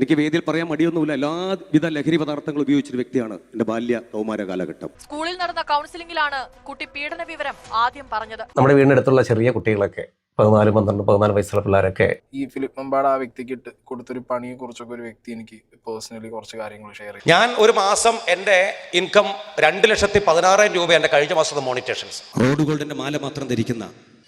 എനിക്ക് വേദിയിൽ പറയാൻ മടിയൊന്നുമില്ല. എല്ലാവിധ ലഹരി പദാർത്ഥങ്ങൾ ഉപയോഗിച്ചൊരു വ്യക്തിയാണ് എന്റെ ബാല്യ കൗമാര കാലഘട്ടം. സ്കൂളിൽ നടന്ന കൗൺസിലിംഗിലാണ് കുട്ടി പീഡന വിവരം ആദ്യം പറഞ്ഞത്. നമ്മുടെ വീടിനടുത്തുള്ള ചെറിയ കുട്ടികളൊക്കെ പതിനാല് പന്ത്രണ്ട് പതിനാല് വയസ്സുള്ള പിള്ളേരൊക്കെ ഈ ഫിലിപ്പ് മെമ്പാട് ആ വ്യക്തിക്ക് ഇട്ട് കൊടുത്തൊരു പണിയെ കുറിച്ചൊക്കെ ഒരു വ്യക്തി എനിക്ക് പേഴ്സണലി കുറച്ച് കാര്യങ്ങൾ ഷെയർ ചെയ്യും ഞാൻ ഒരു മാസം എന്റെ ഇൻകം രണ്ട് ലക്ഷത്തി പതിനാറായിരം രൂപ എന്റെ കഴിഞ്ഞ മാസത്തെ മോണിറ്റേഷൻസ് റോഡ് ഗോൾഡിന്റെ മാല മാത്രം ധരിക്കുന്ന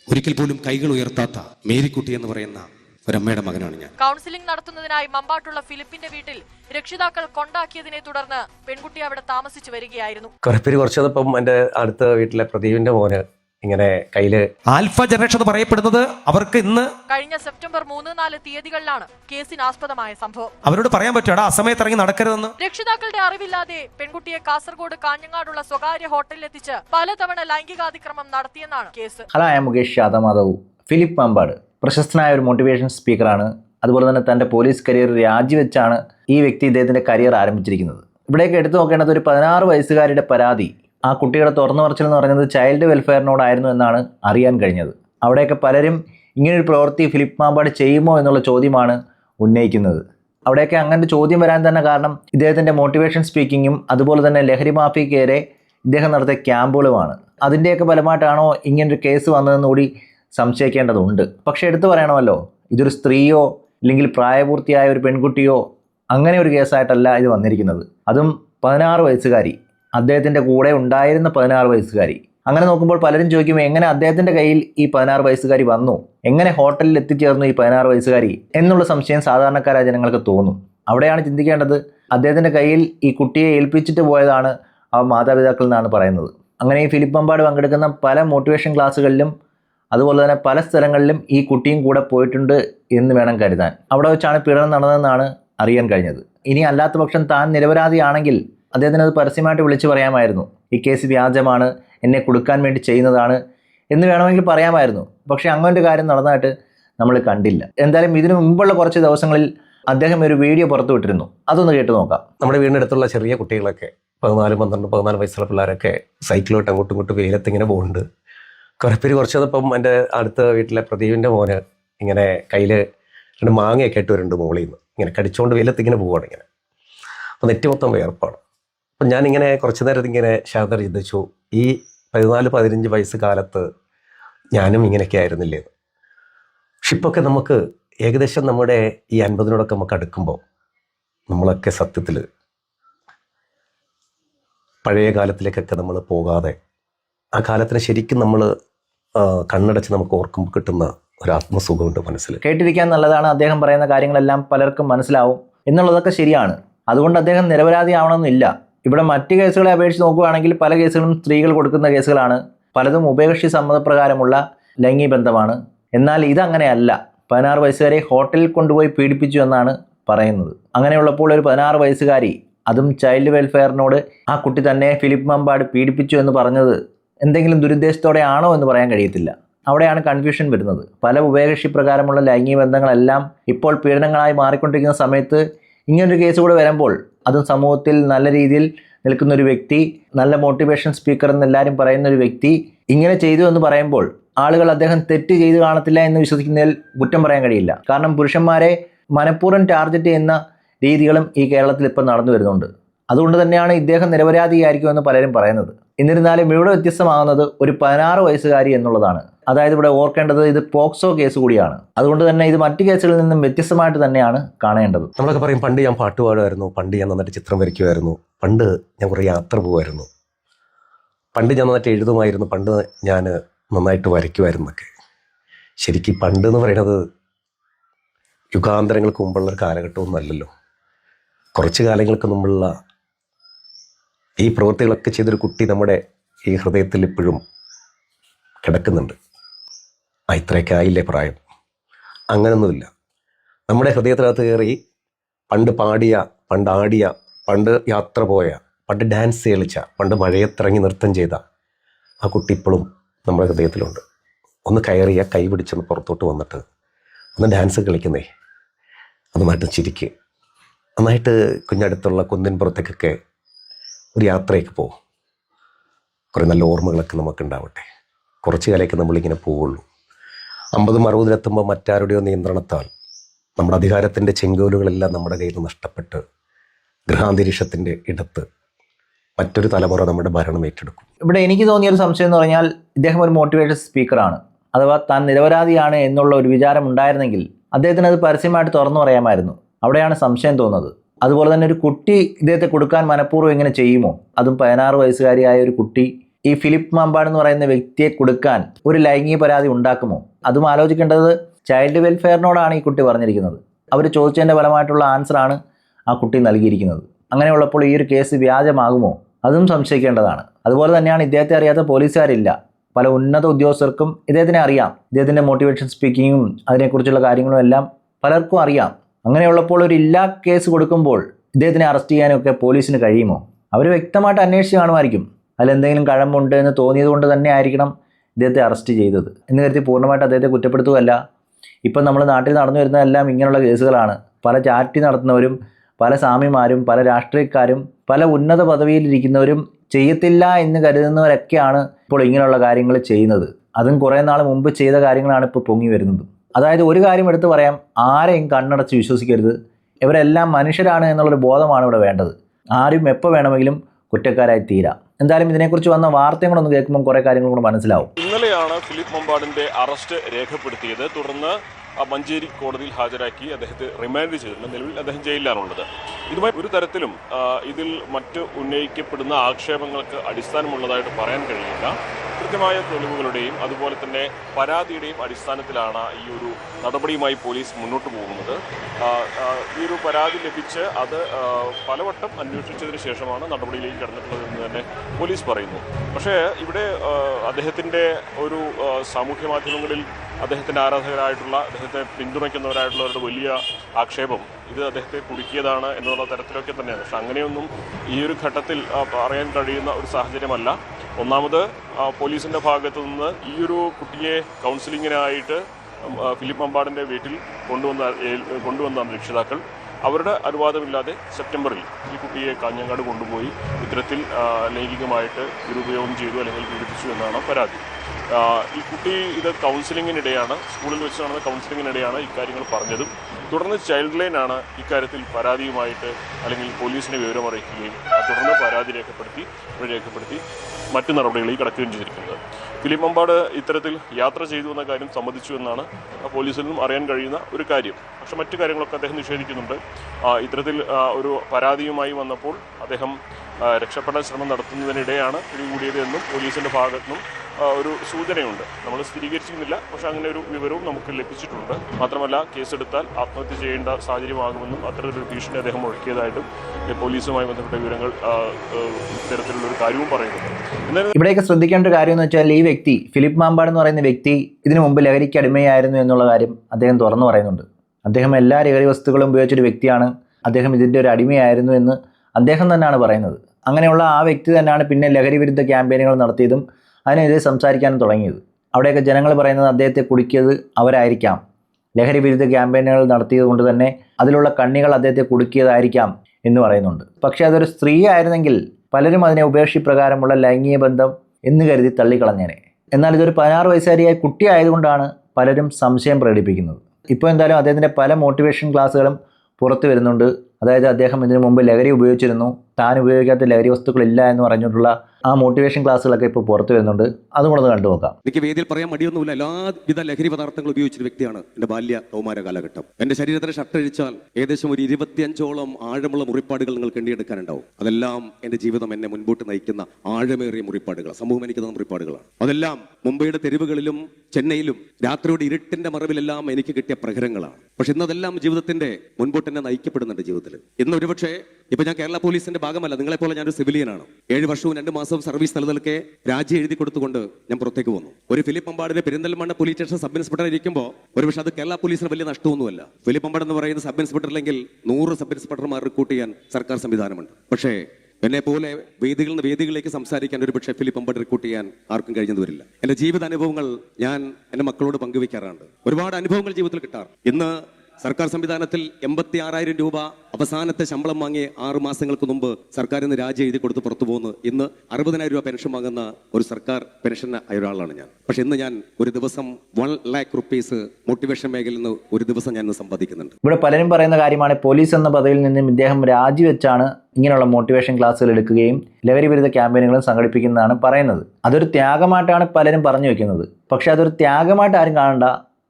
ഒരിക്കൽ പോലും കൈകൾ ഉയർത്താത്ത മേരിക്കുട്ടി എന്ന് പറയുന്ന ഒരമ്മയുടെ മകനാണ് ഞാൻ. കൗൺസിലിംഗ് നടത്തുന്നതിനായി മമ്പാട്ടുള്ള ഫിലിപ്പിന്റെ വീട്ടിൽ രക്ഷിതാക്കൾ കൊണ്ടാക്കിയതിനെ തുടർന്ന് പെൺകുട്ടി അവിടെ താമസിച്ചു വരികയായിരുന്നു. കുറെ കുറച്ചതപ്പം എന്റെ അടുത്ത വീട്ടിലെ പ്രദീപിന്റെ മോന് ഇങ്ങനെ കയ്യിൽ ആൽഫ ജനറേഷൻ എന്ന് പറയപ്പെടുന്നത് അവർക്ക് ഇന്ന് കഴിഞ്ഞ സെപ്റ്റംബർ മൂന്ന് നാല് തീയതികളിലാണ് കേസിന് ആസ്പദമായ സംഭവം. അവരോട് പറയാൻ പറ്റുമോ ആ സമയത്ത് ഇറങ്ങി നടക്കരുതെന്ന്. രക്ഷിതാക്കളുടെ അറിവില്ലാതെ പെൺകുട്ടിയെ കാസർഗോഡ് കാഞ്ഞങ്ങാടുള്ള സ്വകാര്യ ഹോട്ടലിലെത്തിച്ച് പലതവണ ലൈംഗികാതിക്രമം നടത്തിയെന്നാണ് case. Hello Mukesh Yadav Philip Mambad. പ്രശസ്തനായ ഒരു മോട്ടിവേഷൻ സ്പീക്കറാണ് അതുപോലെ തന്നെ തന്റെ പോലീസ് കരിയർ രാജിവെച്ചാണ് ഈ വ്യക്തി ഇദ്ദേഹത്തിന്റെ കരിയർ ആരംഭിച്ചിരിക്കുന്നത്. ഇവിടേക്ക് എടുത്തു നോക്കേണ്ടത് ഒരു പതിനാറ് വയസ്സുകാരിയുടെ പരാതി. ആ കുട്ടിയുടെ തുറന്നു പറച്ചിൽ എന്ന് പറയുന്നത് ചൈൽഡ് വെൽഫെയറിനോടായിരുന്നു എന്നാണ് അറിയാൻ കഴിഞ്ഞത്. അവിടെയൊക്കെ പലരും ഇങ്ങനൊരു പ്രവൃത്തി ഫിലിപ്പ് മാമ്പാട് ചെയ്യുമോ എന്നുള്ള ചോദ്യമാണ് ഉന്നയിക്കുന്നത്. അവിടെയൊക്കെ അങ്ങനെ ചോദ്യം വരാൻ തന്നെ കാരണം ഇദ്ദേഹത്തിന്റെ മോട്ടിവേഷൻ സ്പീക്കിങ്ങും അതുപോലെ തന്നെ ലഹരി മാഫിയക്കെതിരെ ഇദ്ദേഹം നടത്തിയ ക്യാമ്പുകളുമാണ്. അതിന്റെയൊക്കെ ഫലമായിട്ടാണോ ഇങ്ങനൊരു കേസ് വന്നതെന്ന് കൂടി സംശയിക്കേണ്ടതുണ്ട്. പക്ഷെ എടുത്തു പറയണമല്ലോ ഇതൊരു സ്ത്രീയോ അല്ലെങ്കിൽ പ്രായപൂർത്തിയായ ഒരു പെൺകുട്ടിയോ അങ്ങനെ ഒരു കേസായിട്ടല്ല ഇത് വന്നിരിക്കുന്നത്. അതും പതിനാറ് വയസ്സുകാരി. അദ്ദേഹത്തിന്റെ കൂടെ ഉണ്ടായിരുന്ന പതിനാറ് വയസ്സുകാരി. അങ്ങനെ നോക്കുമ്പോൾ പലരും ചോദിക്കും എങ്ങനെ അദ്ദേഹത്തിന്റെ കയ്യിൽ ഈ പതിനാറ് വയസ്സുകാരി വന്നു? എങ്ങനെ ഹോട്ടലിൽ എത്തിച്ചേർന്നു ഈ പതിനാറ് വയസ്സുകാരി? എന്നുള്ള സംശയം സാധാരണക്കാരായ ജനങ്ങൾക്ക് തോന്നും. അവിടെയാണ് ചിന്തിക്കേണ്ടത് അദ്ദേഹത്തിന്റെ കയ്യിൽ ഈ കുട്ടിയെ ഏൽപ്പിച്ചിട്ട് പോയതാണ് ആ മാതാപിതാക്കൾ പറയുന്നത്. അങ്ങനെ ഈ ഫിലിപ്പ് അമ്പാട് പങ്കെടുക്കുന്ന പല മോട്ടിവേഷൻ ക്ലാസ്സുകളിലും അതുപോലെ തന്നെ പല സ്ഥലങ്ങളിലും ഈ കുട്ടിയും കൂടെ പോയിട്ടുണ്ട് എന്ന് വേണം കരുതാൻ. അവിടെ വെച്ചാണ് പീഡനം നടന്നതെന്നാണ് അറിയാൻ കഴിഞ്ഞത്. ഇനി അല്ലാത്ത പക്ഷം താൻ നിരപരാധിയാണെങ്കിൽ അദ്ദേഹത്തിന് അത് പരസ്യമായിട്ട് വിളിച്ചു പറയാമായിരുന്നു. ഈ കേസ് വ്യാജമാണ് എന്നെ കൊടുക്കാൻ വേണ്ടി ചെയ്യുന്നതാണ് എന്ന് വേണമെങ്കിൽ പറയാമായിരുന്നു. പക്ഷേ അങ്ങനൊരു കാര്യം നടന്നതായിട്ട് നമ്മൾ കണ്ടില്ല. എന്തായാലും ഇതിനു മുമ്പുള്ള കുറച്ച് ദിവസങ്ങളിൽ അദ്ദേഹം ഒരു വീഡിയോ പുറത്തുവിട്ടിരുന്നു അതൊന്ന് കേട്ട് നോക്കാം. നമ്മുടെ വീടിനടുത്തുള്ള ചെറിയ കുട്ടികളൊക്കെ പതിനാല് പന്ത്രണ്ട് പതിനാല് വയസ്സുള്ള പിള്ളേരൊക്കെ സൈക്കിളോട്ട് അങ്ങോട്ടും ഇങ്ങോട്ടും വെയിലത്ത് ഇങ്ങനെ പോകുന്നുണ്ട്. കുറെ പേര് കുറച്ചതിപ്പം എന്റെ അടുത്ത വീട്ടിലെ പ്രദീപിന്റെ മോന് ഇങ്ങനെ കയ്യിൽ രണ്ട് മാങ്ങയൊക്കെ ഇട്ട് വരുന്നുണ്ട് മുകളിൽ നിന്ന് ഇങ്ങനെ കടിച്ചുകൊണ്ട് വെയിലത്ത് ഇങ്ങനെ പോവുകയാണ് ഇങ്ങനെ. അപ്പോൾ നെറ്റ് മൊത്തം വേർപ്പാണ്. അപ്പം ഞാനിങ്ങനെ കുറച്ച് നേരം ഇങ്ങനെ ശാന്തർ ചിന്തിച്ചു. ഈ പതിനാല് പതിനഞ്ച് വയസ്സ് കാലത്ത് ഞാനും ഇങ്ങനെയൊക്കെ ആയിരുന്നില്ലേ. പക്ഷെ ഇപ്പൊക്കെ നമുക്ക് ഏകദേശം നമ്മുടെ ഈ അൻപതിനോടൊക്കെ നമുക്ക് അടുക്കുമ്പോൾ നമ്മളൊക്കെ സത്യത്തിൽ പഴയ കാലത്തിലേക്കൊക്കെ നമ്മൾ പോകാതെ ആ കാലത്തിന് ശരിക്കും നമ്മൾ കണ്ണടച്ച് നമുക്ക് ഓർക്കുമ്പോൾ കിട്ടുന്ന ഒരു ആത്മസുഖമുണ്ട് മനസ്സിൽ കേട്ടിരിക്കാൻ നല്ലതാണ് അദ്ദേഹം പറയുന്ന കാര്യങ്ങളെല്ലാം പലർക്കും മനസ്സിലാവും എന്നുള്ളതൊക്കെ ശരിയാണ്. അതുകൊണ്ട് അദ്ദേഹം നിരപരാധിയാവണമെന്നില്ല. ഇവിടെ മറ്റ് കേസുകളെ അപേക്ഷിച്ച് നോക്കുകയാണെങ്കിൽ പല കേസുകളും സ്ത്രീകൾ കൊടുക്കുന്ന കേസുകളാണ്. പലതും ഉഭയകക്ഷി സമ്മതപ്രകാരമുള്ള ലൈംഗിക ബന്ധമാണ്. എന്നാൽ ഇതങ്ങനെയല്ല. പതിനാറ് വയസ്സുകാരെ ഹോട്ടലിൽ കൊണ്ടുപോയി പീഡിപ്പിച്ചു എന്നാണ് പറയുന്നത്. അങ്ങനെയുള്ളപ്പോൾ ഒരു പതിനാറ് വയസ്സുകാരി അതും ചൈൽഡ് വെൽഫെയറിനോട് ആ കുട്ടി തന്നെ ഫിലിപ്പ് മമ്പാട് പീഡിപ്പിച്ചു എന്ന് പറഞ്ഞത് എന്തെങ്കിലും ദുരുദ്ദേശത്തോടെ ആണോ എന്ന് പറയാൻ കഴിയത്തില്ല. അവിടെയാണ് കൺഫ്യൂഷൻ വരുന്നത്. പല ഉഭയകക്ഷി പ്രകാരമുള്ള ലൈംഗിക ബന്ധങ്ങളെല്ലാം ഇപ്പോൾ പീഡനങ്ങളായി മാറിക്കൊണ്ടിരിക്കുന്ന സമയത്ത് ഇങ്ങനൊരു കേസ് കൂടെ വരുമ്പോൾ അതും സമൂഹത്തിൽ നല്ല രീതിയിൽ നിൽക്കുന്ന ഒരു വ്യക്തി നല്ല മോട്ടിവേഷൻ സ്പീക്കർ എന്ന് എല്ലാവരും പറയുന്ന ഒരു വ്യക്തി ഇങ്ങനെ ചെയ്തു എന്ന് പറയുമ്പോൾ ആളുകൾ അദ്ദേഹം തെറ്റ് ചെയ്തു കാണത്തില്ല എന്ന് വിശ്വസിക്കുന്നതിൽ കുറ്റം പറയാൻ കഴിയില്ല. കാരണം പുരുഷന്മാരെ മനഃപൂർവം ടാർഗറ്റ് ചെയ്യുന്ന രീതികളും ഈ കേരളത്തിൽ ഇപ്പം നടന്നു വരുന്നുണ്ട്. അതുകൊണ്ട് തന്നെയാണ് ഇദ്ദേഹം നിരപരാധിയായിരിക്കുമെന്ന് പലരും പറയുന്നത്. എന്നിരുന്നാലും ഇവിടെ വ്യത്യസ്തമാകുന്നത് ഒരു പതിനാറ് വയസ്സുകാരി എന്നുള്ളതാണ്. അതായത് ഇവിടെ ഓർക്കേണ്ടത് ഇത് പോക്സോ കേസ് കൂടിയാണ്. അതുകൊണ്ട് തന്നെ ഇത് മറ്റു കേസുകളിൽ നിന്നും വ്യത്യസ്തമായിട്ട് തന്നെയാണ് കാണേണ്ടത്. നമ്മളൊക്കെ പറയും പണ്ട് ഞാൻ പാട്ട് പാടുമായിരുന്നു. പണ്ട് ഞാൻ നന്നായിട്ട് ചിത്രം വരയ്ക്കുമായിരുന്നു. പണ്ട് ഞാൻ കുറേ യാത്ര പോകുമായിരുന്നു. പണ്ട് ഞാൻ നന്നായിട്ട് എഴുതുമായിരുന്നു. പണ്ട് ഞാൻ നന്നായിട്ട് വരയ്ക്കുമായിരുന്നൊക്കെ ശരിക്കും പണ്ട് എന്ന് പറയുന്നത് യുഗാന്തരങ്ങൾക്ക് മുമ്പുള്ള ഒരു കാലഘട്ടമൊന്നും അല്ലല്ലോ. കുറച്ച് കാലങ്ങൾക്ക് മുമ്പുള്ള ഈ പ്രവൃത്തികളൊക്കെ ചെയ്തൊരു കുട്ടി നമ്മുടെ ഈ ഹൃദയത്തിൽ ഇപ്പോഴും കിടക്കുന്നുണ്ട്. ആ ഇത്രയൊക്കെ പ്രായം? അങ്ങനൊന്നുമില്ല. നമ്മുടെ ഹൃദയത്തിനകത്ത് കയറി പണ്ട് പാടിയ പണ്ട് ആടിയ പണ്ട് യാത്ര പോയ പണ്ട് ഡാൻസ് കളിച്ച പണ്ട് മഴയത്തിറങ്ങി നൃത്തം ചെയ്ത ആ കുട്ടി ഇപ്പോഴും നമ്മുടെ ഹൃദയത്തിലുണ്ട്. ഒന്ന് കയറിയ കൈ പിടിച്ചൊന്ന് പുറത്തോട്ട് വന്നിട്ട് ഒന്ന് ഡാൻസ് കളിക്കുന്നേ. അതുമായിട്ട് ചിരിക്ക്. നന്നായിട്ട് കുഞ്ഞടുത്തുള്ള കുന്നിൻ പുറത്തേക്കൊക്കെ ഒരു യാത്രയൊക്കെ പോകും. കുറേ നല്ല ഓർമ്മകളൊക്കെ നമുക്കുണ്ടാവട്ടെ കുറച്ച് കാലമൊക്കെ നമ്മളിങ്ങനെ പോവുള്ളൂ അമ്പതും അറുപതിലെത്തുമ്പോൾ മറ്റാരുടെയോ നിയന്ത്രണത്താൽ നമ്മുടെ അധികാരത്തിന്റെ ചെങ്കോലുകളെല്ലാം നമ്മുടെ കയ്യിൽ നഷ്ടപ്പെട്ട് ഗൃഹാന്തരീക്ഷത്തിന്റെ ഇടത്ത് മറ്റൊരു തലമുറ നമ്മുടെ ഭരണം ഏറ്റെടുക്കും. ഇവിടെ എനിക്ക് തോന്നിയ ഒരു സംശയം എന്ന് പറഞ്ഞാൽ ഇദ്ദേഹം ഒരു മോട്ടിവേഷൻ സ്പീക്കറാണ് അഥവാ താൻ നിരപരാധിയാണ് എന്നുള്ള ഒരു വിചാരം ഉണ്ടായിരുന്നെങ്കിൽ അദ്ദേഹത്തിന് അത് പരസ്യമായിട്ട് തുറന്നു പറയാമായിരുന്നു. അവിടെയാണ് സംശയം തോന്നുന്നത്. അതുപോലെ തന്നെ ഒരു കുട്ടി ഇദ്ദേഹത്തെ കൊടുക്കാൻ മനഃപൂർവം എങ്ങനെ ചെയ്യുമോ? അതും പതിനാറ് വയസ്സുകാരിയായ ഒരു കുട്ടി ഈ ഫിലിപ്പ് മാമ്പാട് എന്ന് പറയുന്ന വ്യക്തിയെ കൊടുക്കാൻ ഒരു ലൈംഗിക പരാതി ഉണ്ടാക്കുമോ? അതും ആലോചിക്കേണ്ടത് ചൈൽഡ് വെൽഫെയറിനോടാണ് ഈ കുട്ടി പറഞ്ഞിരിക്കുന്നത്. അവർ ചോദിച്ചതിന്റെ ഫലമായിട്ടുള്ള ആൻസറാണ് ആ കുട്ടി നൽകിയിരിക്കുന്നത്. അങ്ങനെയുള്ളപ്പോൾ ഈ ഒരു കേസ് വ്യാജമാകുമോ? അതും സംശയിക്കേണ്ടതാണ്. അതുപോലെ തന്നെയാണ് ഇദ്ദേഹത്തെ അറിയാത്ത പോലീസുകാരില്ല. പല ഉന്നത ഉദ്യോഗസ്ഥർക്കും ഇദ്ദേഹത്തിനെ അറിയാം. ഇദ്ദേഹത്തിന്റെ മോട്ടിവേഷൻ സ്പീക്കിങ്ങും അതിനെക്കുറിച്ചുള്ള കാര്യങ്ങളും എല്ലാം പലർക്കും അറിയാം. അങ്ങനെയുള്ളപ്പോൾ ഒരു ഇല്ലാ കേസ് കൊടുക്കുമ്പോൾ ഇദ്ദേഹത്തിനെ അറസ്റ്റ് ചെയ്യാനൊക്കെ പോലീസിന് കഴിയുമോ? അവർ വ്യക്തമായിട്ട് അന്വേഷിച്ച് കാണുമായിരിക്കും. അതിലെന്തെങ്കിലും കഴമ്പുണ്ട് എന്ന് തോന്നിയത് കൊണ്ട് തന്നെ ആയിരിക്കണം ഇദ്ദേഹത്തെ അറസ്റ്റ് ചെയ്തത്. എന്ന് കരുതി പൂർണമായിട്ട് അദ്ദേഹത്തെ കുറ്റപ്പെടുത്തുകയല്ല. ഇപ്പം നമ്മൾ നാട്ടിൽ നടന്നു വരുന്നതെല്ലാം ഇങ്ങനെയുള്ള കേസുകളാണ്. പല ചാറ്റി നടത്തുന്നവരും പല സാമിമാരും പല രാഷ്ട്രീയക്കാരും പല ഉന്നത പദവിയിലിരിക്കുന്നവരും ചെയ്യത്തില്ല എന്ന് കരുതുന്നവരൊക്കെയാണ് ഇപ്പോൾ ഇങ്ങനെയുള്ള കാര്യങ്ങൾ ചെയ്യുന്നത്. അതും കുറേ നാൾ മുമ്പ് ചെയ്ത കാര്യങ്ങളാണ് ഇപ്പോൾ പൊങ്ങി വരുന്നത്. അതായത് ഒരു കാര്യം എടുത്ത് പറയാം ആരെയും കണ്ണടച്ച് വിശ്വസിക്കരുത്. ഇവരെല്ലാം മനുഷ്യരാണ് എന്നുള്ളൊരു ബോധമാണ് ഇവിടെ വേണ്ടത്. ആരും എപ്പോൾ വേണമെങ്കിലും കുറ്റക്കാരായി തീരാം. എന്തായാലും ഇതിനെക്കുറിച്ച് വന്ന ഒന്ന് കേൾക്കുമ്പോൾ കുറേ കാര്യങ്ങൾ കൂടെ മനസ്സിലാവും. ഇന്നലെയാണ് ഫിലിപ്പ് മമ്പാടിന്റെ അറസ്റ്റ് രേഖപ്പെടുത്തിയത്. തുടർന്ന് മഞ്ചേരി കോടതിയിൽ ഹാജരാക്കി അദ്ദേഹത്തെ റിമാൻഡ് ചെയ്തിട്ടുണ്ട്. നിലവിൽ അദ്ദേഹം ജയിലിലാണുള്ളത്. ഇതുമായി ഒരു തരത്തിലും ഇതിൽ മറ്റ് ഉന്നയിക്കപ്പെടുന്ന ആക്ഷേപങ്ങൾക്ക് അടിസ്ഥാനമുള്ളതായിട്ട് പറയാൻ കഴിയില്ല. കൃത്യമായ തെളിവുകളുടെയും അതുപോലെ തന്നെ പരാതിയുടെയും അടിസ്ഥാനത്തിലാണ് ഈ ഒരു നടപടിയുമായി പോലീസ് മുന്നോട്ട് പോകുന്നത്. ഈ ഒരു പരാതി ലഭിച്ച് അത് പലവട്ടം അന്വേഷിച്ചതിന് ശേഷമാണ് നടപടിയിലേക്ക് കടന്നിട്ടുള്ളത് എന്ന് തന്നെ പോലീസ് പറയുന്നു. പക്ഷേ ഇവിടെ അദ്ദേഹത്തിന്റെ ഒരു സാമൂഹ്യ മാധ്യമങ്ങളിൽ അദ്ദേഹത്തിന്റെ ആരാധകരായിട്ടുള്ള അദ്ദേഹത്തെ പിന്തുണയ്ക്കുന്നവരായിട്ടുള്ളവരുടെ വലിയ ആക്ഷേപം ഇത് അദ്ദേഹത്തെ കുടുക്കിയതാണ് എന്നുള്ള തരത്തിലൊക്കെ തന്നെയാണ്. പക്ഷെ അങ്ങനെയൊന്നും ഈ ഒരു ഘട്ടത്തിൽ പറയാൻ കഴിയുന്ന ഒരു സാഹചര്യമല്ല. ഒന്നാമത് പോലീസിന്റെ ഭാഗത്തു നിന്ന് ഈ ഒരു കുട്ടിയെ കൗൺസിലിങ്ങിനായിട്ട് ഫിലിപ്പ് അമ്പാടിന്റെ വീട്ടിൽ കൊണ്ടുവന്ന കൊണ്ടുവന്നാണ് കൊണ്ടുവന്ന രക്ഷിതാക്കൾ. അവരുടെ അനുവാദമില്ലാതെ സെപ്റ്റംബറിൽ ഈ കുട്ടിയെ കാഞ്ഞങ്ങാട് കൊണ്ടുപോയി ഇത്തരത്തിൽ ലൈംഗികമായിട്ട് ദുരുപയോഗം ചെയ്തു അല്ലെങ്കിൽ പീഡിപ്പിച്ചു എന്നാണ് പരാതി. ഈ കുട്ടി ഇത് കൗൺസിലിങ്ങിനിടെയാണ് സ്കൂളിൽ വെച്ച് നടന്ന കൗൺസിലിങ്ങിനിടെയാണ് ഇക്കാര്യങ്ങൾ പറഞ്ഞതും. തുടർന്ന് ചൈൽഡ് ലൈനാണ് ഇക്കാര്യത്തിൽ പരാതിയുമായിട്ട് അല്ലെങ്കിൽ പോലീസിനെ വിവരം അറിയിക്കുകയും തുടർന്ന് പരാതി രേഖപ്പെടുത്തി രേഖപ്പെടുത്തി മറ്റു നടപടികളിൽ കടക്കുകയും ചെയ്തിരിക്കുന്നത്. ഫിലിപ്പ് മമ്പാട് ഇത്തരത്തിൽ യാത്ര ചെയ്തു എന്ന കാര്യം സമ്മതിച്ചു എന്നാണ് പോലീസിൽ നിന്നും അറിയാൻ കഴിയുന്ന ഒരു കാര്യം. പക്ഷെ മറ്റു കാര്യങ്ങളൊക്കെ അദ്ദേഹം നിഷേധിക്കുന്നുണ്ട്. ഇത്തരത്തിൽ ഒരു പരാതിയുമായി വന്നപ്പോൾ അദ്ദേഹം രക്ഷപ്പെടാൻ ശ്രമം നടത്തുന്നതിനിടെയാണ് പിടികൂടിയത് എന്നും പോലീസിന്റെ ഭാഗത്തുനിന്നും ആ, ഒരു സൂചനയുണ്ട്. നമ്മൾ സ്ഥിരീകരിച്ചിരുന്നില്ല. പക്ഷെ അങ്ങനെ ഒരു വിവരവും നമുക്ക് ലഭിച്ചിട്ടുണ്ട്. മാത്രമല്ല കേസെടുത്താൽ ആത്മഹത്യ ചെയ്യേണ്ട സാഹചര്യമാകുമെന്നും അത്തരത്തിലൊരു ഭീഷണി അദ്ദേഹം ഒഴുക്കിയതായിട്ടും പോലീസുമായി ബന്ധപ്പെട്ട വിവരങ്ങൾ ഇത്തരത്തിലുള്ള ഒരു കാര്യവും പറയുന്നുണ്ട്. ഇവിടെയൊക്കെ ശ്രദ്ധിക്കേണ്ട ഒരു കാര്യം എന്ന് വെച്ചാൽ ഈ വ്യക്തി ഫിലിപ്പ് മാമ്പാട് എന്ന് പറയുന്ന വ്യക്തി ഇതിനു മുമ്പ് ലഹരിക്ക് അടിമയായിരുന്നു എന്നുള്ള കാര്യം അദ്ദേഹം തുറന്നു പറയുന്നുണ്ട്. അദ്ദേഹം എല്ലാ ലഹരി വസ്തുക്കളും ഉപയോഗിച്ചൊരു വ്യക്തിയാണ്. അദ്ദേഹം ഇതിന്റെ ഒരു അടിമയായിരുന്നു എന്ന് അദ്ദേഹം തന്നെയാണ് പറയുന്നത്. അങ്ങനെയുള്ള ആ വ്യക്തി തന്നെയാണ് പിന്നെ ലഹരി വിരുദ്ധ ക്യാമ്പയിനുകൾ നടത്തിയതും അതിനെതിരെ സംസാരിക്കാനും തുടങ്ങിയത്. അവിടെയൊക്കെ ജനങ്ങൾ പറയുന്നത് അദ്ദേഹത്തെ കുടുക്കിയത് അവരായിരിക്കാം. ലഹരി വിരുദ്ധ ക്യാമ്പയിനുകൾ നടത്തിയത് കൊണ്ട് തന്നെ അതിലുള്ള കണ്ണികൾ അദ്ദേഹത്തെ കുടുക്കിയതായിരിക്കാം എന്ന് പറയുന്നുണ്ട്. പക്ഷേ അതൊരു സ്ത്രീ ആയിരുന്നെങ്കിൽ പലരും അതിനെ ഉപേക്ഷിപ്രകാരമുള്ള ലൈംഗിക ബന്ധം എന്ന് കരുതി തള്ളിക്കളഞ്ഞേനെ. എന്നാൽ ഇതൊരു പതിനാറ് വയസ്സുകാരിയായ കുട്ടിയായതുകൊണ്ടാണ് പലരും സംശയം പ്രകടിപ്പിക്കുന്നത്. ഇപ്പോൾ എന്തായാലും അദ്ദേഹത്തിന്റെ പല മോട്ടിവേഷൻ ക്ലാസ്സുകളും പുറത്തു വരുന്നുണ്ട്. അതായത് അദ്ദേഹം ഇതിനു മുമ്പ് ലഹരി ഉപയോഗിച്ചിരുന്നു. താൻ ഉപയോഗിക്കാത്ത ലഹരി വസ്തുക്കളില്ല എന്ന് പറഞ്ഞിട്ടുള്ള ആ മോട്ടിവേഷൻ ക്ലാസ്സുകളൊക്കെ ഇപ്പോൾ പുറത്തു വരുന്നുണ്ട്. അതും കൂടെ കണ്ടു നോക്കാം. എനിക്ക് വേദിയിൽ പറയാൻ മടിയൊന്നുമില്ല. എല്ലാവിധ ലഹരി പദാർത്ഥങ്ങൾ ഉപയോഗിച്ചൊരു വ്യക്തിയാണ് എന്റെ ബാല്യ കൗമാര കാലഘട്ടം. എന്റെ ശരീരത്തിന് ഷട്ടഴിച്ചാൽ ഏകദേശം ഒരു ഇരുപത്തിയഞ്ചോളം ആഴമുള്ള മുറിപ്പാടുകൾ നിങ്ങൾക്ക് എണ്ണിയെടുക്കാനുണ്ടാവും അതെല്ലാം എന്റെ ജീവിതം എന്നെ മുൻപോട്ട് നയിക്കുന്ന ആഴമേറിയ മുറിപ്പാടുകൾ സമൂഹം എനിക്ക് തന്ന മുറിപ്പാടുകളാണ്. അതെല്ലാം മുംബൈയുടെ തെരുവുകളിലും ചെന്നൈയിലും രാത്രിയുടെ ഇരുട്ടിന്റെ മറവിലെല്ലാം എനിക്ക് കിട്ടിയ പ്രഹരങ്ങളാണ്. പക്ഷെ ഇന്നതെല്ലാം ജീവിതത്തിന്റെ മുൻപോട്ട് എന്നെ നയിക്കപ്പെടുന്നുണ്ട് ജീവിതത്തിൽ. ഇന്ന് ഒരുപക്ഷെ ഇപ്പൊ ഞാൻ കേരള പോലീസിന്റെ ഭാഗമല്ല നിങ്ങളെപ്പോലെ ഞാനൊരു സിവിലിയനാണ്. ഏഴ് വർഷവും രണ്ട് മാസവും സർവീസ് നിലനിൽക്കെ രാജി എഴുതി കൊടുത്തുകൊണ്ട് ഞാൻ പുറത്തേക്ക് വന്നു. ഒരു Philip അമ്പാടിന്റെ Perinthalmanna police station sub inspector ഇരിക്കുമ്പോൾ ഒരുപക്ഷെ അത് കേരള പോലീസിന് വലിയ നഷ്ടമൊന്നുമല്ല. ഫിലിപ്പ് അമ്പാട് എന്ന് പറയുന്ന സബ് ഇൻസ്പെക്ടർ അല്ലെങ്കിൽ നൂറ് സബ് ഇൻസ്പെക്ടർമാർ റിക്രൂട്ട് ചെയ്യാൻ സർക്കാർ സംവിധാനമുണ്ട്. പക്ഷേ എന്നെ പോലെ വേദികളിൽ നിന്ന് വേദികളിലേക്ക് സംസാരിക്കാൻ ഒരു പക്ഷേ ഫിലിപ്പ് അമ്പാട് റിക്രൂട്ട് ചെയ്യാൻ ആർക്കും കഴിഞ്ഞത് വരില്ല. എന്റെ ജീവിത അനുഭവങ്ങൾ ഞാൻ എന്റെ മക്കളോട് പങ്കുവെക്കാറുണ്ട്. ഒരുപാട് അനുഭവങ്ങൾ ജീവിതത്തിൽ കിട്ടാറ് ഇന്ന് സർക്കാർ സംവിധാനത്തിൽ എൺപത്തി ആറായിരം രൂപ അവസാനത്തെ ശമ്പളം വാങ്ങി ആറ് മാസങ്ങൾക്ക് മുമ്പ് സർക്കാരിൽ നിന്ന് രാജി എഴുതി കൊടുത്ത് പുറത്തു പോകുന്നു ഇന്ന് അറുപതിനായിരം രൂപ പെൻഷൻ വാങ്ങുന്ന ഒരു സർക്കാർ പെൻഷൻ ഒരാളാണ് ഞാൻ. പക്ഷെ ഇന്ന് ഞാൻ ഒരു ദിവസം വൺ ലാക്ക് റുപ്പീസ് മോട്ടിവേഷൻ മേഖലയിൽ നിന്ന് ഒരു ദിവസം ഞാൻ സമ്പാദിക്കുന്നുണ്ട്. ഇവിടെ പലരും പറയുന്ന കാര്യമാണ് പോലീസ് എന്ന പദവിയിൽ നിന്നും ഇദ്ദേഹം രാജിവെച്ചാണ് ഇങ്ങനെയുള്ള മോട്ടിവേഷൻ ക്ലാസ്സുകൾ എടുക്കുകയും ലഹരി വിരുദ്ധ ക്യാമ്പയിനുകളും സംഘടിപ്പിക്കുന്നതാണ് പറയുന്നത്. അതൊരു ത്യാഗമായിട്ടാണ് പലരും പറഞ്ഞു വെക്കുന്നത്. പക്ഷെ അതൊരു ത്യാഗമായിട്ട് ആരും കാണണ്ട.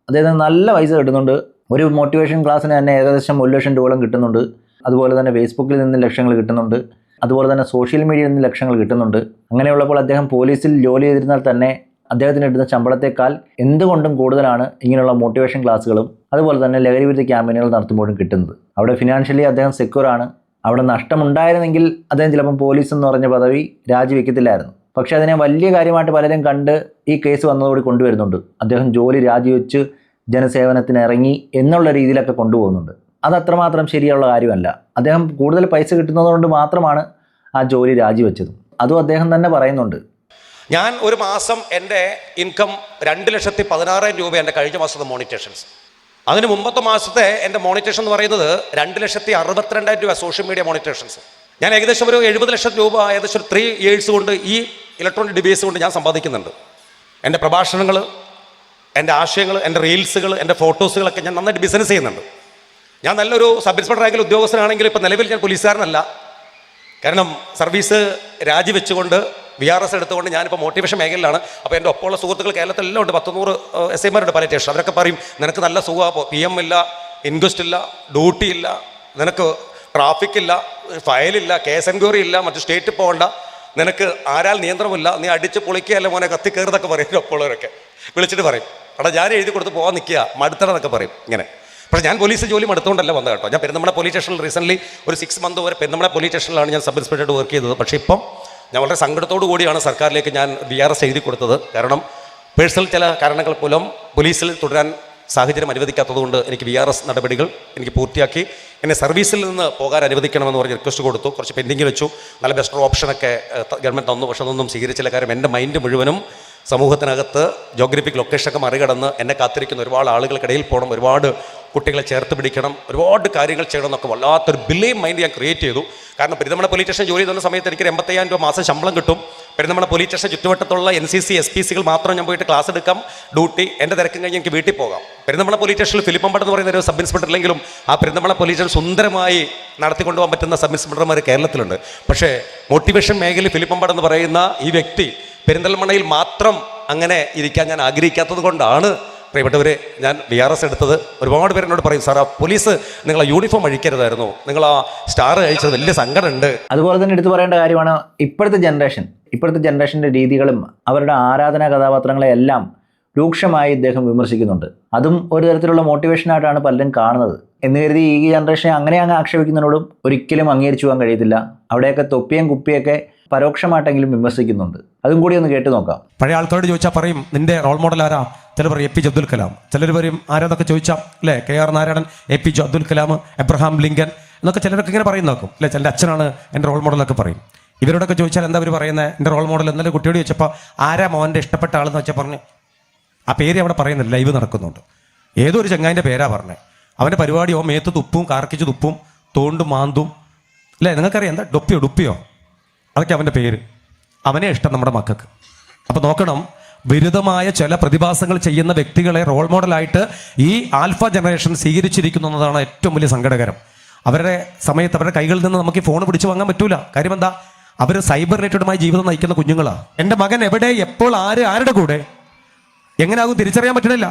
അദ്ദേഹം നല്ല പൈസ കിട്ടുന്നുണ്ട്. ഒരു മോട്ടിവേഷൻ ക്ലാസ്സിന് തന്നെ ഏകദേശം ഒരു ലക്ഷം രൂപയോളം കിട്ടുന്നുണ്ട്. അതുപോലെ തന്നെ ഫേസ്ബുക്കിൽ നിന്ന് ലക്ഷങ്ങൾ കിട്ടുന്നുണ്ട്. അതുപോലെ തന്നെ സോഷ്യൽ മീഡിയയിൽ നിന്ന് ലക്ഷങ്ങൾ കിട്ടുന്നുണ്ട്. അങ്ങനെയുള്ളപ്പോൾ അദ്ദേഹം പോലീസിൽ ജോലി ചെയ്തിരുന്നാൽ തന്നെ അദ്ദേഹത്തിന് കിട്ടുന്ന ശമ്പളത്തേക്കാൾ എന്തുകൊണ്ടും കൂടുതലാണ് ഇങ്ങനെയുള്ള മോട്ടിവേഷൻ ക്ലാസ്സുകളും അതുപോലെ തന്നെ ലഹരി വിരുദ്ധ ക്യാമ്പയിനുകൾ നടത്തുമ്പോഴും കിട്ടുന്നത്. അവിടെ ഫിനാൻഷ്യലി അദ്ദേഹം സെക്യൂർ ആണ്. അവിടെ നഷ്ടമുണ്ടായിരുന്നെങ്കിൽ അദ്ദേഹം ചിലപ്പം പോലീസ് എന്ന് പറഞ്ഞ പദവി രാജിവെക്കത്തില്ലായിരുന്നു. പക്ഷേ അതിനെ വലിയ കാര്യമായിട്ട് പലരും കണ്ട് ഈ കേസ് വന്നതോടെ കൊണ്ടുവരുന്നുണ്ട്. അദ്ദേഹം ജോലി രാജിവെച്ച് ജനസേവനത്തിന് ഇറങ്ങി എന്നുള്ള രീതിയിലൊക്കെ കൊണ്ടുപോകുന്നുണ്ട്. അത് അത്രമാത്രം ശരിയുള്ള കാര്യമല്ല. അദ്ദേഹം കൂടുതൽ പൈസ കിട്ടുന്നതുകൊണ്ട് മാത്രമാണ് ആ ജോലി രാജിവെച്ചത്. അതും അദ്ദേഹം തന്നെ പറയുന്നുണ്ട്. ഞാൻ ഒരു മാസം എന്റെ ഇൻകം രണ്ട് ലക്ഷത്തി പതിനാറായിരം രൂപ എന്റെ കഴിഞ്ഞ മാസത്തെ മോണിറ്റേഷൻസ്. അതിന് മുമ്പത്തെ മാസത്തെ എന്റെ മോണിറ്റേഷൻ എന്ന് പറയുന്നത് രണ്ട് ലക്ഷത്തി അറുപത്തിരണ്ടായിരം രൂപ സോഷ്യൽ മീഡിയ മോണിറ്റേഷൻസ്. ഞാൻ ഏകദേശം ഒരു എഴുപത് ലക്ഷം രൂപ ഏകദേശം ഒരു ത്രീ ഇയേഴ്സ് കൊണ്ട് ഈ ഇലക്ട്രോണിക് ഡിവൈസ് കൊണ്ട് ഞാൻ സമ്പാദിക്കുന്നുണ്ട്. എന്റെ പ്രഭാഷണങ്ങൾ എന്റെ ആശയങ്ങൾ എന്റെ റീൽസുകൾ എന്റെ ഫോട്ടോസുകളൊക്കെ ഞാൻ നന്നായിട്ട് ബിസിനസ് ചെയ്യുന്നുണ്ട്. ഞാൻ നല്ലൊരു സബ് ഇൻസ്പെക്ടർ റാങ്കിൽ ഉദ്യോഗസ്ഥനാണെങ്കിൽ ഇപ്പോൾ നിലവിൽ ഞാൻ പോലീസുകാരനല്ല. കാരണം സർവീസ് രാജിവെച്ചുകൊണ്ട് വി ആർ എസ് എടുത്തുകൊണ്ട് ഞാനിപ്പോൾ മോട്ടിവേഷൻ മേഖലയിലാണ്. അപ്പോൾ എന്റെ ഒപ്പമുള്ള സുഹൃത്തുക്കൾ കേരളത്തിലെല്ലാം ഉണ്ട്. പത്തുനൂറ് എസ് ഐമാരുണ്ട് പല സ്റ്റേഷൻ അവരൊക്കെ പറയും നിനക്ക് നല്ല സുഖമാണ് പി. എം ഇല്ല ഇൻക്വസ്റ്റ് ഇല്ല ഡ്യൂട്ടി ഇല്ല നിനക്ക് ട്രാഫിക് ഇല്ല ഫയലില്ല കേസ് എൻക്വയറി ഇല്ല മറ്റു സ്റ്റേറ്റ് പോകണ്ട. നിനക്ക് ആരാൽ നിയന്ത്രണമില്ല. നീ അടിച്ച് പൊളിക്കുകയല്ല മോനെ കത്തി കയറുന്നൊക്കെ പറയും ഒപ്പമുള്ളവരൊക്കെ. വിളിച്ചിട്ട് പറയും. എടാ ഞാൻ എഴുതി കൊടുത്ത് പോകാൻ നിൽക്കുക മടുത്തണമെന്നൊക്കെ പറയും. ഇങ്ങനെ. പക്ഷേ ഞാൻ പോലീസ് ജോലി മടുത്തുകൊണ്ടല്ല വന്നത് കേട്ടോ. ഞാൻ പെരുന്നമ്മള പോലീസ് സ്റ്റേഷനിൽ റീസെന്റ്ലി ഒരു സിക്സ് മന്ത് വരെ പെരുന്നമ്മള പോലീസ് സ്റ്റേഷനിലാണ് ഞാൻ സബ് ഇൻസ്പെക്ടറായിട്ട് വർക്ക് ചെയ്തത്. പക്ഷേ ഇപ്പം ഞാൻ വളരെ സങ്കടത്തോടു കൂടിയാണ് സർക്കാരിലേക്ക് ഞാൻ ബി ആർ എസ് എഴുതി കൊടുത്തത്. കാരണം പേഴ്സണൽ ചില കാരണങ്ങൾ മൂലം പോലീസിൽ തുടരാൻ സാഹചര്യം അനുവദിക്കാത്തതുകൊണ്ട് എനിക്ക് വി ആർ എസ് നടപടികൾ എനിക്ക് പൂർത്തിയാക്കി എന്നെ സർവീസിൽ നിന്ന് പോകാൻ അനുവദിക്കണമെന്ന് പറഞ്ഞ് റിക്വസ്റ്റ് കൊടുത്തു. കുറച്ച് പെൻഡിങ് വെച്ചു. നല്ല ബെസ്റ്റർ ഓപ്ഷനൊക്കെ ഗവൺമെന്റ് തന്നു. പക്ഷെ അതൊന്നും സ്വീകരിച്ചില്ല. കാര്യം എന്റെ മൈൻഡ് മുഴുവനും സമൂഹത്തിനകത്ത് ജോഗ്രഫിക് ലൊക്കേഷനൊക്കെ മറികടന്ന് എന്നെ കാത്തിരിക്കുന്ന ഒരുപാട് ആളുകൾക്കിടയിൽ പോകണം ഒരുപാട് കുട്ടികളെ ചേർത്ത് പിടിക്കണം ഒരുപാട് കാര്യങ്ങൾ ചെയ്യണം എന്നൊക്കെ വല്ലാത്തൊരു ബിലീവ് മൈൻഡ് ഞാൻ ക്രിയേറ്റ് ചെയ്തു. കാരണം പെരുന്തമണ പോലീസ് സ്റ്റേഷൻ ജോലി ചെയ്യുന്ന സമയത്ത് എനിക്ക് എൺപത്തയ്യായിരം രൂപ മാസം ശമ്പളം കിട്ടും. പെരുന്തമണ പോലീസ് സ്റ്റേഷൻ ചുറ്റുവട്ടത്തുള്ള N C C S P സികൾ മാത്രം ഞാൻ പോയിട്ട് ക്ലാസ് എടുക്കാം. ഡ്യൂട്ടി എന്റെ തിരക്കും കഴിഞ്ഞ് എനിക്ക് വീട്ടിൽ പോകാം. പെരുന്തമണ പോലീസ് സ്റ്റേഷനിൽ ഫിലിപ്പമ്പട് എന്ന് പറയുന്ന ഒരു സബ് ഇൻസ്പെക്ടർ ഇല്ലെങ്കിലും ആ പെരുന്തമണ പോലീസ് സ്റ്റേഷൻ സുന്ദരമായി നടത്തിക്കൊണ്ടുപോകാൻ പറ്റുന്ന സബ് ഇൻസ്പെക്ടർമാർ കേരളത്തിലുണ്ട്. പക്ഷേ മോട്ടിവേഷൻ മേഖലയിൽ ഫിലിപ്പമ്പട് എന്ന് പറയുന്ന ഈ വ്യക്തി പെരിന്തൽമണയിൽ മാത്രം അങ്ങനെ ഇരിക്കാൻ ഞാൻ ആഗ്രഹിക്കാത്തത് കൊണ്ടാണ് പ്രിയപ്പെട്ടവരെ ഞാൻ ഡി ആർ എസ് എടുത്തത് ഒരുപാട് പേര് എന്നോട് പറയും സാർ ആ പോലീസ് നിങ്ങൾ ആ യൂണിഫോം അഴിക്കരുതായിരുന്നു. നിങ്ങൾ ആ സ്റ്റാർ അഴിച്ചത് വലിയ സങ്കടമുണ്ട്. അതുപോലെ തന്നെ എടുത്തു പറയേണ്ട കാര്യമാണ് ഇപ്പോഴത്തെ ജനറേഷൻ ഇപ്പോഴത്തെ ജനറേഷന്റെ രീതികളും അവരുടെ ആരാധനാ കഥാപാത്രങ്ങളെ എല്ലാം രൂക്ഷമായി ഇദ്ദേഹം വിമർശിക്കുന്നുണ്ട്. അതും ഒരു തരത്തിലുള്ള മോട്ടിവേഷനായിട്ടാണ് പലരും കാണുന്നത്. എന്ന് കരുതി ഈ ജനറേഷനെ അങ്ങനെ അങ്ങ് ആക്ഷേപിക്കുന്നതിനോടും ഒരിക്കലും അംഗീകരിച്ചു പോകാൻ കഴിയത്തില്ല. അവിടെയൊക്കെ തൊപ്പിയും കുപ്പിയൊക്കെ പരോക്ഷമായിട്ടെങ്കിലും വിമർശിക്കുന്നുണ്ട്. അതും കൂടി ഒന്ന് കേട്ടു നോക്കാം. പഴയ ആൾക്കാരോട് ചോദിച്ചാൽ പറയും നിന്റെ റോൾ മോഡൽ ആരാ? ചിലർ പറയും A P J Abdul Kalam. ചിലർ പറയും ആരാന്നൊക്കെ ചോദിച്ചാൽ അല്ലേ? K R Narayanan A P J Abdul Kalam Abraham Lincoln എന്നൊക്കെ ചിലരൊക്കെ ഇങ്ങനെ പറയും നോക്കും അല്ലേ? എന്റെ അച്ഛനാണ് എന്റെ റോൾ മോഡലൊക്കെ പറയും. ഇവരോടൊക്കെ ചോദിച്ചാൽ എന്താ അവർ പറയുന്നത് എന്റെ റോൾ മോഡൽ എന്നാലും കുട്ടിയോട് ചോദിച്ചപ്പോൾ ആരാ മോന്റെ ഇഷ്ടപ്പെട്ട ആളെന്ന് വെച്ചാൽ പറഞ്ഞു? ആ പേര് അവിടെ പറയുന്നില്ല. ലൈവ് നടക്കുന്നുണ്ട്. ഏതോ ഒരു പേരാ പറഞ്ഞത് അവന്റെ ഓ മേത്ത് തുപ്പും കാർക്കിച്ച് തുപ്പും തോണ്ടും മാന്തും. അല്ലേ? നിങ്ങൾക്കറിയാം എന്താ? ഡൊപ്പിയോ ഡുപ്പിയോ? അതൊക്കെ അവന്റെ പേര്. അവനെ ഇഷ്ടം നമ്മുടെ മക്കൾക്ക്. അപ്പോൾ നോക്കണം വിരുദ്ധമായ ചില പ്രതിഭാസങ്ങൾ ചെയ്യുന്ന വ്യക്തികളെ റോൾ മോഡലായിട്ട് ഈ ആൽഫ ജനറേഷൻ സ്വീകരിച്ചിരിക്കുന്നു എന്നതാണ് ഏറ്റവും വലിയ സങ്കടകരം. അവരുടെ സമയത്ത് അവരുടെ കൈകളിൽ നിന്ന് നമുക്ക് ഫോൺ പിടിച്ചു വാങ്ങാൻ പറ്റൂല. കാര്യം എന്താ? അവർ സൈബർ റിലേറ്റഡുമായി ജീവിതം നയിക്കുന്ന കുഞ്ഞുങ്ങളാണ് എന്റെ മകൻ എവിടെ എപ്പോൾ ആര് ആരുടെ കൂടെ? എങ്ങനെയാകും തിരിച്ചറിയാൻ പറ്റണില്ല.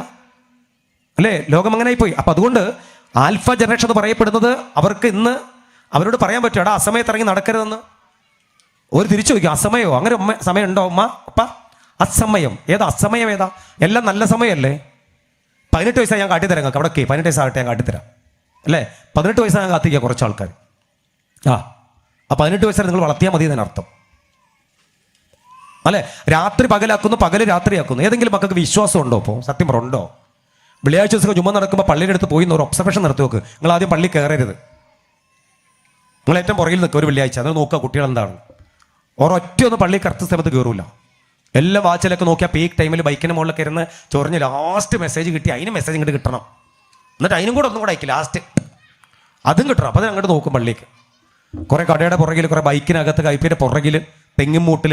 അല്ലേ? ലോകം അങ്ങനെ പോയി അപ്പം അതുകൊണ്ട് ആൽഫ ജനറേഷൻ എന്ന് പറയപ്പെടുന്നത് അവർക്ക് ഇന്ന് അവരോട് പറയാൻ പറ്റും എടാ അസമയത്ത് ഇറങ്ങി നടക്കരുതെന്ന്. ഒരു തിരിച്ചു ചോദിക്കും അസമയോ അങ്ങനെ ഉമ്മ സമയം ഉണ്ടോ ഉമ്മ? അപ്പ അസമയം. ഏതാ അസമയം ഏതാ? എല്ലാം നല്ല സമയമല്ലേ? പതിനെട്ട് വയസ്സാണ് ഞാൻ കാട്ടിത്തരാം നിങ്ങൾക്ക്. അവിടെ പതിനെട്ട് വയസ്സാകട്ടെ ഞാൻ കാട്ടിത്തരാം. അല്ലേ? പതിനെട്ട് വയസ്സാണ് ഞാൻ കാത്തിക്കുക കുറച്ച് ആൾക്കാർ ആ ആ പതിനെട്ട് വയസ്സാണ് നിങ്ങൾ വളർത്തിയാൽ മതി എന്നർത്ഥം അല്ലെ? രാത്രി പകലാക്കുന്നു പകൽ രാത്രിയാക്കുന്നു. ഏതെങ്കിലും മക്കൾക്ക് വിശ്വാസം ഉണ്ടോ ഇപ്പോൾ സത്യം ഉണ്ടോ? വെള്ളിയാഴ്ച ദിവസം ചുമ നടക്കുമ്പോൾ പള്ളിയുടെ അടുത്ത് പോയി ഒരു ഒബ്സർവേഷൻ നടത്തി നോക്ക്. നിങ്ങൾ ആദ്യം പള്ളി കയറരുത്. നിങ്ങൾ ഏറ്റവും പുറകിൽ നിൽക്കുക ഒരു വെള്ളിയാഴ്ച. അത് നോക്കുക കുട്ടികൾ എന്താണ് ഒരൊറ്റ ഒന്ന് പള്ളി കറക്റ്റ് സ്ഥലത്ത് കയറൂല എല്ലാ വാച്ചിലൊക്കെ നോക്കിയാൽ പീക്ക് ടൈമിൽ ബൈക്കിന് മുകളിലൊക്കെ ഇരുന്ന് ചൊറിഞ്ഞ് ലാസ്റ്റ് മെസ്സേജ് കിട്ടി അതിന് മെസ്സേജ് ഇങ്ങോട്ട് കിട്ടണം. എന്നിട്ട് അതിനും കൂടെ ഒന്നും കൂടെ അയക്കും ലാസ്റ്റ് അതും കിട്ടണം. അപ്പം അങ്ങോട്ട് നോക്കും പള്ളിക്ക്. കുറേ കടയുടെ പുറകിൽ കുറേ ബൈക്കിനകത്ത് കൈപ്പിന്റെ പുറകിൽ തെങ്ങും മൂട്ടിൽ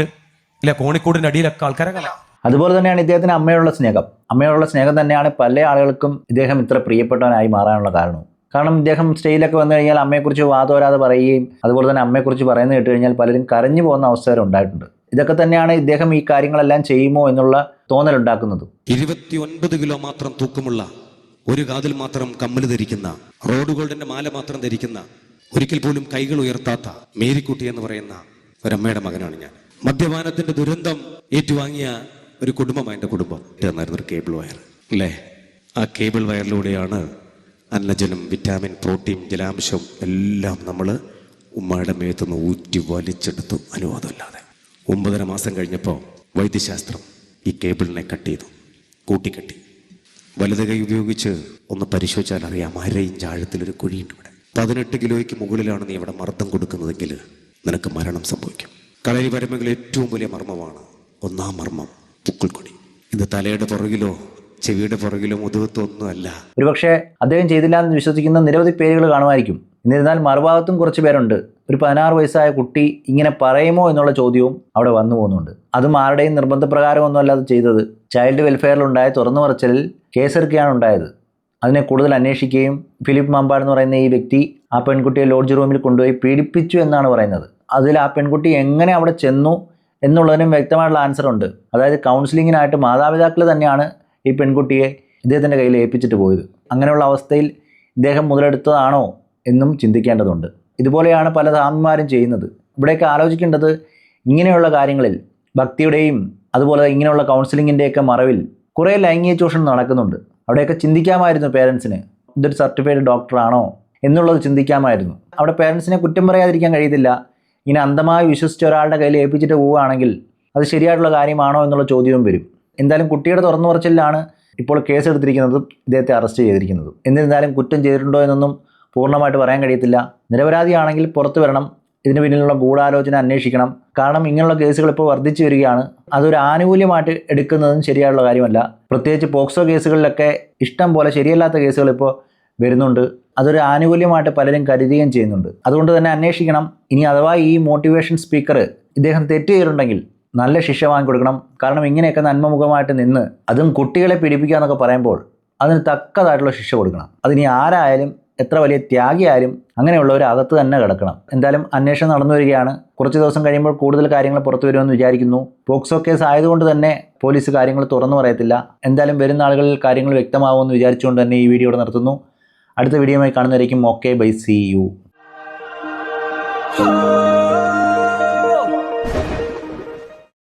ഇല്ല കോണിക്കൂടിന്റെ അടിയിലൊക്കെ ആൾക്കാരെ കാണാം. അതുപോലെ തന്നെയാണ് ഇദ്ദേഹത്തിന് അമ്മയോടുള്ള സ്നേഹം. അമ്മയോടുള്ള സ്നേഹം തന്നെയാണ് പല ആളുകൾക്കും ഇദ്ദേഹം ഇത്ര പ്രിയപ്പെട്ടവനായി മാറാനുള്ള കാരണവും കാരണം ഇദ്ദേഹം സ്റ്റേജിലൊക്കെ വന്നു കഴിഞ്ഞാൽ അമ്മയെക്കുറിച്ച് വാതോരാതെ പറയുകയും അതുപോലെ തന്നെ അമ്മയെക്കുറിച്ച് പറയുന്നത് കേട്ട് കഴിഞ്ഞാൽ പലരും കരഞ്ഞു പോകുന്ന അവസരം ഉണ്ടായിട്ടുണ്ട്. ഇതൊക്കെ തന്നെയാണ് ഇദ്ദേഹം ഈ കാര്യങ്ങളെല്ലാം ചെയ്യുമോ എന്നുള്ള തോന്നലുണ്ടാക്കുന്നതും. ഇരുപത്തി ഒൻപത് കിലോ മാത്രം തൂക്കമുള്ള ഒരു കാതിൽ മാത്രം കമ്മൽ ധരിക്കുന്ന റോഡ് മാല മാത്രം ധരിക്കുന്ന ഒരിക്കൽ പോലും കൈകൾ ഉയർത്താത്ത മേരിക്കുട്ടി എന്ന് പറയുന്ന ഒരമ്മയുടെ മകനാണ് ഞാൻ. മദ്യപാനത്തിന്റെ ദുരന്തം ഏറ്റുവാങ്ങിയ ഒരു കുടുംബമാണ് എന്റെ കുടുംബം. ഒരു കേബിൾ വയർ അല്ലേ? ആ കേബിൾ വയറിലൂടെയാണ് അന്നജനം വിറ്റാമിൻ പ്രോട്ടീൻ ജലാംശം എല്ലാം നമ്മൾ ഉമ്മയുടെ മേത്തുനിന്ന് ഊറ്റി വലിച്ചെടുത്തു. അനുവാദമില്ലാതെ. ഒമ്പതര മാസം കഴിഞ്ഞപ്പോൾ വൈദ്യശാസ്ത്രം ഈ കേബിളിനെ കട്ട് ചെയ്തു. കൂട്ടിക്കെട്ടി. വലത് കൈ ഉപയോഗിച്ച് ഒന്ന് പരിശോധിച്ചാൽ അറിയാം അരയിഞ്ച് ആഴത്തിലൊരു കുഴിയുണ്ട് ഇവിടെ. പതിനെട്ട് കിലോയ്ക്ക് മുകളിലാണ് നീ ഇവിടെ മർദ്ദം കൊടുക്കുന്നതെങ്കിൽ നിനക്ക് മരണം സംഭവിക്കും. കളരി പരമ്പരകളിൽ ഏറ്റവും വലിയ മർമ്മമാണ് ഒന്നാം മർമ്മം പുക്കിൾക്കൊടി. ഇത് തലയുടെ പുറകിലോ ചെവിയുടെ പുറകിലോ മുതുകത്തോ ഒന്നുമല്ല ഒരുപക്ഷെ അദ്ദേഹം ചെയ്തില്ല എന്ന് വിശ്വസിക്കുന്ന നിരവധി പേരുകൾ കാണുമായിരിക്കും. എന്നിരുന്നാൽ മറുഭാഗത്തും കുറച്ച് പേരുണ്ട്. ഒരു പതിനാറ് വയസ്സായ കുട്ടി ഇങ്ങനെ പറയുമോ എന്നുള്ള ചോദ്യവും അവിടെ വന്നു പോകുന്നുണ്ട്. അതും ആരുടെയും നിർബന്ധപ്രകാരമൊന്നും അല്ലാതെ ചെയ്തത്. ചൈൽഡ് വെൽഫെയറിലുണ്ടായ തുറന്നു പറച്ചിലിൽ കേസെടുക്കുകയാണ് ഉണ്ടായത്. അതിനെ കൂടുതൽ അന്വേഷിക്കുകയും ഫിലിപ്പ് മമ്പാട് എന്ന് പറയുന്ന ഈ വ്യക്തി ആ പെൺകുട്ടിയെ ലോഡ്ജ് റൂമിൽ കൊണ്ടുപോയി പീഡിപ്പിച്ചു എന്നാണ് പറയുന്നത്. അതിൽ ആ പെൺകുട്ടി എങ്ങനെ അവിടെ ചെന്നു എന്നുള്ളതിനും വ്യക്തമായിട്ടുള്ള ആൻസർ ഉണ്ട് അതായത് കൗൺസിലിങ്ങിനായിട്ട് മാതാപിതാക്കൾ തന്നെയാണ് ഈ പെൺകുട്ടിയെ ഇദ്ദേഹത്തിന്റെ കയ്യിൽ ഏൽപ്പിച്ചിട്ട് പോയത്. അങ്ങനെയുള്ള അവസ്ഥയിൽ ഇദ്ദേഹം മുതലെടുത്തതാണോ എന്നും ചിന്തിക്കേണ്ടതുണ്ട്. ഇതുപോലെയാണ് പല സ്വാമിമാരും ചെയ്യുന്നത്. ഇവിടെയൊക്കെ ആലോചിക്കേണ്ടത് ഇങ്ങനെയുള്ള കാര്യങ്ങളിൽ ഭക്തിയുടെയും അതുപോലെ ഇങ്ങനെയുള്ള കൗൺസിലിങ്ങിന്റെയൊക്കെ മറവിൽ കുറേ ലൈംഗിക ചൂഷണം നടക്കുന്നുണ്ട്. അവിടെയൊക്കെ ചിന്തിക്കാമായിരുന്നു പേരൻസിന് ഇതൊരു സർട്ടിഫൈഡ് ഡോക്ടറാണോ എന്നുള്ളത് ചിന്തിക്കാമായിരുന്നു. അവിടെ പേരൻസിനെ കുറ്റം പറയാതിരിക്കാൻ കഴിയത്തില്ല ഇങ്ങനെ അന്ധമായി വിശ്വസിച്ച ഒരാളുടെ കയ്യിൽ ഏൽപ്പിച്ചിട്ട് പോവുകയാണെങ്കിൽ അത് ശരിയായിട്ടുള്ള കാര്യമാണോ എന്നുള്ള ചോദ്യവും വരും. എന്തായാലും കുട്ടിയുടെ തുറന്നു പറച്ചിലാണ് ഇപ്പോൾ കേസെടുത്തിരിക്കുന്നതും ഇദ്ദേഹത്തെ അറസ്റ്റ് ചെയ്തിരിക്കുന്നതും. എന്നിരുന്നാലും കുറ്റം ചെയ്തിട്ടുണ്ടോ എന്നൊന്നും പൂർണമായിട്ട് പറയാൻ കഴിയത്തില്ല. നിരപരാധിയാണെങ്കിൽ പുറത്തു വരണം. ഇതിന് പിന്നിലുള്ള ഗൂഢാലോചന അന്വേഷിക്കണം. കാരണം ഇങ്ങനെയുള്ള കേസുകൾ ഇപ്പോൾ വർദ്ധിച്ചു വരികയാണ്. അതൊരു ആനുകൂല്യമായിട്ട് എടുക്കുന്നതും ശരിയായുള്ള കാര്യമല്ല. പ്രത്യേകിച്ച് പോക്സോ കേസുകളിലൊക്കെ ഇഷ്ടം പോലെ ശരിയല്ലാത്ത കേസുകൾ ഇപ്പോൾ വരുന്നുണ്ട്. അതൊരു ആനുകൂല്യമായിട്ട് പലരും കരുതുകയും ചെയ്യുന്നുണ്ട്. അതുകൊണ്ട് തന്നെ അന്വേഷിക്കണം. ഇനി അഥവാ ഈ മോട്ടിവേഷൻ സ്പീക്കർ ഇദ്ദേഹം തെറ്റ് ചെയ്തിട്ടുണ്ടെങ്കിൽ നല്ല ശിക്ഷ വാങ്ങിക്കൊടുക്കണം കാരണം ഇങ്ങനെയൊക്കെ നന്മമുഖമായിട്ട് നിന്ന് അതും കുട്ടികളെ പീഡിപ്പിക്കുക എന്നൊക്കെ പറയുമ്പോൾ അതിന് തക്കതായിട്ടുള്ള ശിക്ഷ കൊടുക്കണം. അതിനി ആരായാലും എത്ര വലിയ ത്യാഗിയായാലും അങ്ങനെയുള്ളവർ അകത്ത് തന്നെ കിടക്കണം. എന്തായാലും അന്വേഷണം നടന്നു വരികയാണ്. കുറച്ച് ദിവസം കഴിയുമ്പോൾ കൂടുതൽ കാര്യങ്ങൾ പുറത്തു വരുമെന്ന് വിചാരിക്കുന്നു. പോക്സോ കേസ് ആയതുകൊണ്ട് തന്നെ പോലീസ് കാര്യങ്ങൾ തുറന്നു പറയത്തില്ല. എന്തായാലും വരുന്ന ആളുകളിൽ കാര്യങ്ങൾ വ്യക്തമാവുമെന്ന് വിചാരിച്ചുകൊണ്ട് തന്നെ ഈ വീഡിയോ നിർത്തുന്നു. അടുത്ത വീഡിയോയുമായി കാണുന്നതായിരിക്കും ഓക്കെ ബൈ സി യു.